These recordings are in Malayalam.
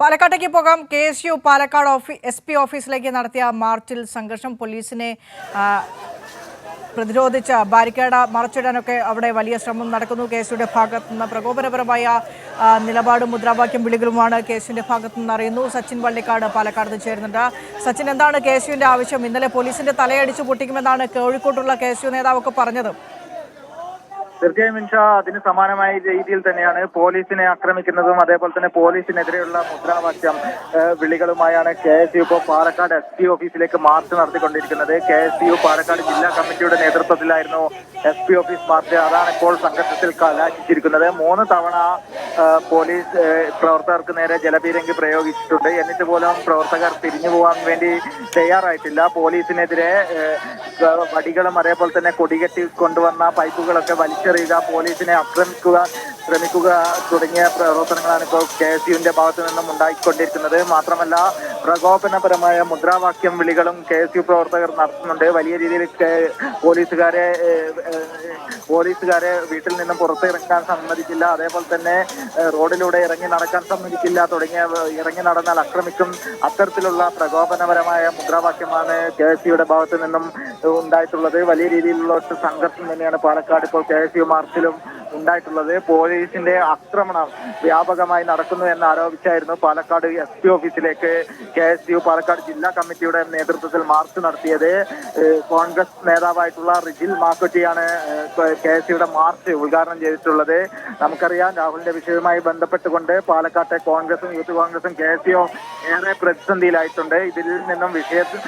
പാലക്കാട്ടേക്ക് പോകാം. കെ എസ് യു പാലക്കാട് ഓഫീ എസ് പി ഓഫീസിലേക്ക് നടത്തിയ മാർച്ചിൽ സംഘർഷം പോലീസിനെ പ്രതിരോധിച്ച ബാരിക്കേഡ മറച്ചിടാനൊക്കെ അവിടെ വലിയ ശ്രമം നടക്കുന്നു. കെ എസ് യുടെ ഭാഗത്തു നിന്ന് പ്രകോപനപരമായ നിലപാടും മുദ്രാവാക്യം വിളികളുമാണ് കെ എസ് യുവിന്റെ ഭാഗത്തു നിന്ന് അറിയുന്നു. സച്ചിൻ വള്ളിക്കാട് പാലക്കാട് ചേരുന്നുണ്ട്. സച്ചിൻ എന്താണ് കെ എസ് യുവിന്റെ ആവശ്യം? ഇന്നലെ പോലീസിന്റെ തലയടിച്ചു പൊട്ടിക്കുമെന്നാണ് കോഴിക്കോട്ടുള്ള കെ എസ് യു നേതാവൊക്കെ പറഞ്ഞത്. തീർച്ചയായും ഇൻഷാ അതിന് സമാനമായ രീതിയിൽ തന്നെയാണ് പോലീസിനെ ആക്രമിക്കുന്നതും അതേപോലെ തന്നെ പോലീസിനെതിരെയുള്ള മുദ്രാവാക്യം വിളികളുമായാണ് കെ എസ് യു ഇപ്പോൾ പാലക്കാട് എസ് പി ഓഫീസിലേക്ക് മാർച്ച് നടത്തിക്കൊണ്ടിരിക്കുന്നത്. കെ എസ് യു പാലക്കാട് ജില്ലാ കമ്മിറ്റിയുടെ നേതൃത്വത്തിലായിരുന്നു എസ് പി ഓഫീസ് മാർച്ച്. അതാണ് ഇപ്പോൾ സംഘർഷത്തിൽ കലാശിച്ചിരിക്കുന്നത്. മൂന്ന് തവണ പോലീസ് പ്രവർത്തകർക്ക് നേരെ ജലപീരങ്കി പ്രയോഗിച്ചിട്ടുണ്ട്. എന്നിട്ട് പോലും പ്രവർത്തകർ തിരിഞ്ഞു പോകാൻ വേണ്ടി തയ്യാറായിട്ടില്ല. പോലീസിനെതിരെ വടികളും അതേപോലെ തന്നെ കൊടികെട്ടി കൊണ്ടുവന്ന പൈപ്പുകളൊക്കെ വലിച്ചെറിയുക പോലീസിനെ ആക്രമിക്കുക ശ്രമിക്കുക തുടങ്ങിയ പ്രവർത്തനങ്ങളാണ് ഇപ്പോൾ കെ എസ് യുവിന്റെ ഭാഗത്തു നിന്നും ഉണ്ടായിക്കൊണ്ടിരിക്കുന്നത്. മാത്രമല്ല പ്രകോപനപരമായ മുദ്രാവാക്യം വിളികളും കെ എസ് യു പ്രവർത്തകർ നടത്തുന്നുണ്ട്. വലിയ രീതിയിൽ പോലീസുകാരെ പോലീസുകാരെ വീട്ടിൽ നിന്നും പുറത്തിറക്കാൻ സമ്മതിക്കില്ല. അതേപോലെ തന്നെ റോഡിലൂടെ ഇറങ്ങി നടക്കാൻ സമ്മതിക്കില്ല. തുടങ്ങിയ ഇറങ്ങി നടന്നാൽ ആക്രമിക്കും അത്തരത്തിലുള്ള പ്രകോപനപരമായ മുദ്രാവാക്യമാണ് കെ എസ് യുടെ ഭാഗത്തു നിന്നും ഉണ്ടായിട്ടുള്ളത്. വലിയ രീതിയിലുള്ള സംഘർഷം തന്നെയാണ് പാലക്കാട് ഇപ്പോൾ കെ എസ് യു മാർച്ചിലും ഉണ്ടായിട്ടുള്ളത്. പോലീസിന്റെ ആക്രമണം വ്യാപകമായി നടക്കുന്നു എന്ന് ആരോപിച്ചായിരുന്നു പാലക്കാട് എസ് പി ഓഫീസിലേക്ക് കെ എസ് യു പാലക്കാട് ജില്ലാ കമ്മിറ്റിയുടെ നേതൃത്വത്തിൽ മാർച്ച് നടത്തിയത്. കോൺഗ്രസ് നേതാവായിട്ടുള്ള റിജിൽ മാക്കുറ്റിയാണ് കെ എസ് യുടെ മാർച്ച് ഉദ്ഘാടനം ചെയ്തിട്ടുള്ളത്. നമുക്കറിയാം രാഹുലിന്റെ വിഷയവുമായി ബന്ധപ്പെട്ടുകൊണ്ട് പാലക്കാട്ടെ കോൺഗ്രസും യൂത്ത് കോൺഗ്രസും കെ എസ് യു ഏറെ പ്രതിസന്ധിയിലായിട്ടുണ്ട്. ഇതിൽ നിന്നും വിഷയത്തിൽ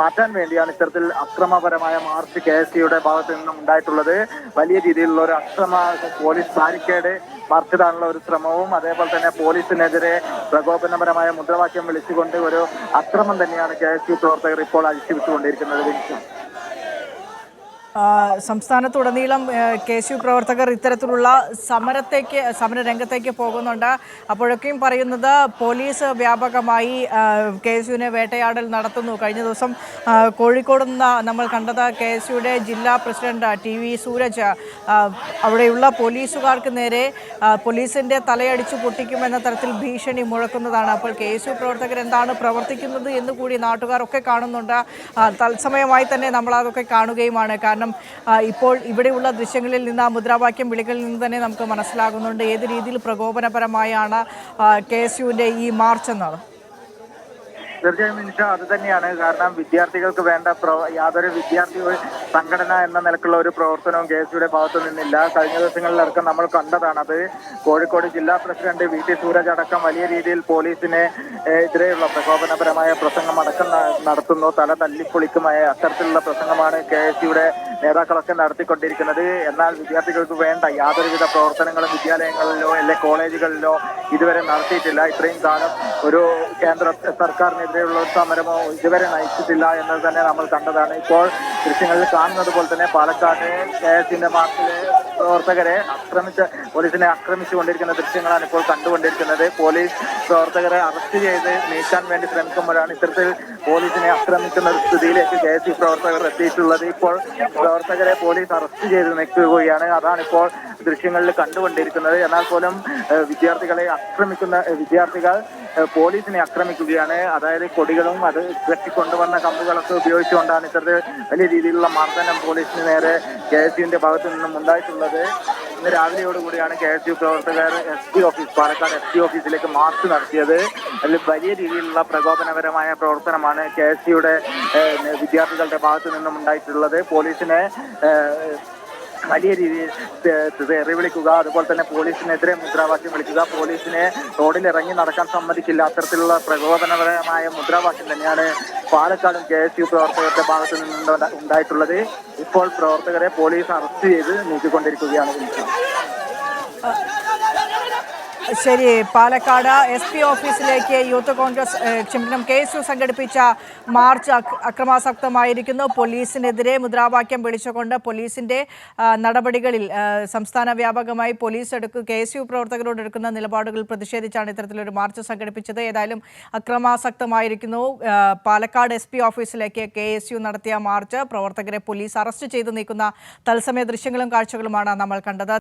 മാറ്റാൻ വേണ്ടിയാണ് ഇത്തരത്തിൽ അക്രമപരമായ മാർച്ച് കെ എസ് സിയുടെ ഭാഗത്ത് നിന്നും ഉണ്ടായിട്ടുള്ളത്. വലിയ രീതിയിലുള്ള ഒരു അക്രമ പോലീസ് ബാരിക്കേഡ് മറിച്ചിടാനുള്ള ഒരു ശ്രമവും അതേപോലെ തന്നെ പോലീസിനെതിരെ പ്രകോപനപരമായ മുദ്രാവാക്യം വിളിച്ചുകൊണ്ട് ഒരു അക്രമം തന്നെയാണ് കെ എസ് യു പ്രവർത്തകർ ഇപ്പോൾ അഴിച്ചുവിട്ടുകൊണ്ടിരിക്കുന്നത് സംസ്ഥാനത്തുടനീളം കെ എസ് യു പ്രവർത്തകർ ഇത്തരത്തിലുള്ള സമരത്തേക്ക് സമര രംഗത്തേക്ക് പോകുന്നുണ്ട്. അപ്പോഴൊക്കെയും പറയുന്നത് പോലീസ് വ്യാപകമായി കെ എസ് യുവിനെ വേട്ടയാടൽ നടത്തുന്നു. കഴിഞ്ഞ ദിവസം കോഴിക്കോട് നിന്ന് നമ്മൾ കണ്ടത് കെ എസ് യുടെ ജില്ലാ പ്രസിഡന്റ് ടി വി സൂരജ്. അവിടെയുള്ള പോലീസുകാർക്ക് നേരെ പോലീസിന്റെ തലയടിച്ചു പൊട്ടിക്കുമെന്ന തരത്തിൽ ഭീഷണി മുഴക്കുന്നതാണ്. അപ്പോൾ കെ എസ് യു പ്രവർത്തകർ എന്താണ് പ്രവർത്തിക്കുന്നത് എന്ന് കൂടി നാട്ടുകാരൊക്കെ കാണുന്നുണ്ട്. തത്സമയമായി തന്നെ നമ്മൾ അതൊക്കെ കാണുകയുമാണ്. കാരണം ആ, ഇപ്പോൾ ഇവിടെയുള്ള ദൃശ്യങ്ങളിൽ നിന്ന് ആ മുദ്രാവാക്യം വിളികളിൽ നിന്ന് തന്നെ നമുക്ക് മനസ്സിലാകുന്നുണ്ട്. ഏത് രീതിയിൽ പ്രകോപനപരമായാണ് കെ എസ് യുവിന്റെ ഈ മാർച്ച് എന്നത്? തീർച്ചയായും നിമിഷം അത് തന്നെയാണ്. കാരണം വിദ്യാർത്ഥികൾക്ക് വേണ്ട യാതൊരു വിദ്യാർത്ഥി സംഘടന എന്ന നിലക്കുള്ള ഒരു പ്രവർത്തനവും കെ എസ് യുടെ ഭാഗത്തു നിന്നില്ല. കഴിഞ്ഞ ദിവസങ്ങളിലടക്കം നമ്മൾ കണ്ടതാണ് അത്. കോഴിക്കോട് ജില്ലാ പ്രസിഡന്റ് വി. ടി. സൂരജ് അടക്കം വലിയ രീതിയിൽ പോലീസിനെ എതിരെയുള്ള പ്രകോപനപരമായ പ്രസംഗം അടക്കം നടത്തുന്നു. തല തല്ലിപ്പൊളിക്കുമായ അത്തരത്തിലുള്ള പ്രസംഗമാണ് കെ എസ് യുടെ നേതാക്കളൊക്കെ നടത്തിക്കൊണ്ടിരിക്കുന്നത്. എന്നാൽ വിദ്യാർത്ഥികൾക്ക് വേണ്ട യാതൊരുവിധ പ്രവർത്തനങ്ങളും വിദ്യാലയങ്ങളിലോ അല്ലെ കോളേജുകളിലോ ഇതുവരെ നടത്തിയിട്ടില്ല. ഇത്രയും കാലം ഒരു കേന്ദ്ര സർക്കാരിനെതിരെയുള്ള ഒരു സമരമോ ഇതുവരെ നയിച്ചിട്ടില്ല എന്നത് തന്നെ നമ്മൾ കണ്ടതാണ്. ഇപ്പോൾ ദൃശ്യങ്ങളിൽ കാണുന്നത് പോലെ തന്നെ പാലക്കാട് കെ മാർച്ചിലെ പ്രവർത്തകരെ ആക്രമിച്ച പോലീസിനെ ആക്രമിച്ചു കൊണ്ടിരിക്കുന്ന ദൃശ്യങ്ങളാണ് ഇപ്പോൾ കണ്ടുകൊണ്ടിരിക്കുന്നത്. പോലീസ് പ്രവർത്തകരെ അറസ്റ്റ് ചെയ്ത് നീക്കാൻ വേണ്ടി ശ്രമിക്കുമ്പോഴാണ് ഇത്തരത്തിൽ പോലീസിനെ ആക്രമിക്കുന്ന ഒരു സ്ഥിതിയിലേക്ക് കെ എസ് പ്രവർത്തകർ എത്തിയിട്ടുള്ളത്. ഇപ്പോൾ പ്രവർത്തകരെ പോലീസ് അറസ്റ്റ് ചെയ്ത് നിൽക്കുകയാണ് അതാണ് ഇപ്പോൾ ദൃശ്യങ്ങളിൽ കണ്ടുകൊണ്ടിരിക്കുന്നത്. എന്നാൽ പോലും വിദ്യാർത്ഥികളെ ആക്രമിക്കുന്ന വിദ്യാർത്ഥികൾ പോലീസിനെ ആക്രമിക്കുകയാണ്. അതായത് കൊടികളും അത് കെട്ടിക്കൊണ്ടുവന്ന കമ്പുകളൊക്കെ ഉപയോഗിച്ചുകൊണ്ടാണ് ഇത്തരത്തിൽ വലിയ രീതിയിലുള്ള മർദ്ദനം പോലീസിന് നേരെ കെ എസ് യുവിന്റെ ഭാഗത്തു നിന്നും ഉണ്ടായിട്ടുള്ളത്. ഇന്ന് രാവിലെയോടുകൂടിയാണ് കെ എസ് യു പ്രവർത്തകർ S P office Palakkad S P ഓഫീസിലേക്ക് മാർച്ച് നടത്തിയത്. അതിൽ വലിയ രീതിയിലുള്ള പ്രകോപനപരമായ പ്രവർത്തനമാണ് കെ എസ് യുടെ വിദ്യാർത്ഥികളുടെ ഭാഗത്തു നിന്നും ഉണ്ടായിട്ടുള്ളത്. പോലീസിനെ വലിയ രീതിയിൽ തെറി വിളിക്കുക അതുപോലെ തന്നെ പോലീസിനെതിരെ മുദ്രാവാക്യം വിളിക്കുക പോലീസിനെ റോഡിൽ ഇറങ്ങി നടക്കാൻ സമ്മതിക്കില്ല. അത്തരത്തിലുള്ള പ്രകോപനപരമായ മുദ്രാവാക്യം തന്നെയാണ് പാലക്കാടും കെ എസ് യു പ്രവർത്തകരുടെ ഭാഗത്തു നിന്ന് ഉണ്ടായിട്ടുള്ളത്. ഇപ്പോൾ പ്രവർത്തകരെ പോലീസ് അറസ്റ്റ് ചെയ്ത് നീക്കിക്കൊണ്ടിരിക്കുകയാണ് ശരി പാലക്കാട് എസ് പി ഓഫീസിലേക്ക് യൂത്ത് കോൺഗ്രസ് ക്ഷമിക്കണം കെ എസ് യു സംഘടിപ്പിച്ച മാർച്ച് അക്രമാസക്തമായിരിക്കുന്നു. പോലീസിനെതിരെ മുദ്രാവാക്യം വിളിച്ചുകൊണ്ട് പോലീസിന്റെ നടപടികളിൽ സംസ്ഥാന വ്യാപകമായി പോലീസ് എടുക്കുക കെ എസ് യു പ്രവർത്തകരോട് എടുക്കുന്ന നിലപാടുകൾ പ്രതിഷേധിച്ചാണ് ഇത്തരത്തിലൊരു മാർച്ച് സംഘടിപ്പിച്ചത്. ഏതായാലും അക്രമാസക്തമായിരിക്കുന്നു. പാലക്കാട് എസ് പി ഓഫീസിലേക്ക് കെ എസ് യു നടത്തിയ മാർച്ച് പ്രവർത്തകരെ പോലീസ് അറസ്റ്റ് ചെയ്തു നീക്കുന്ന തത്സമയ ദൃശ്യങ്ങളും കാഴ്ചകളുമാണ് നമ്മൾ കണ്ടത്.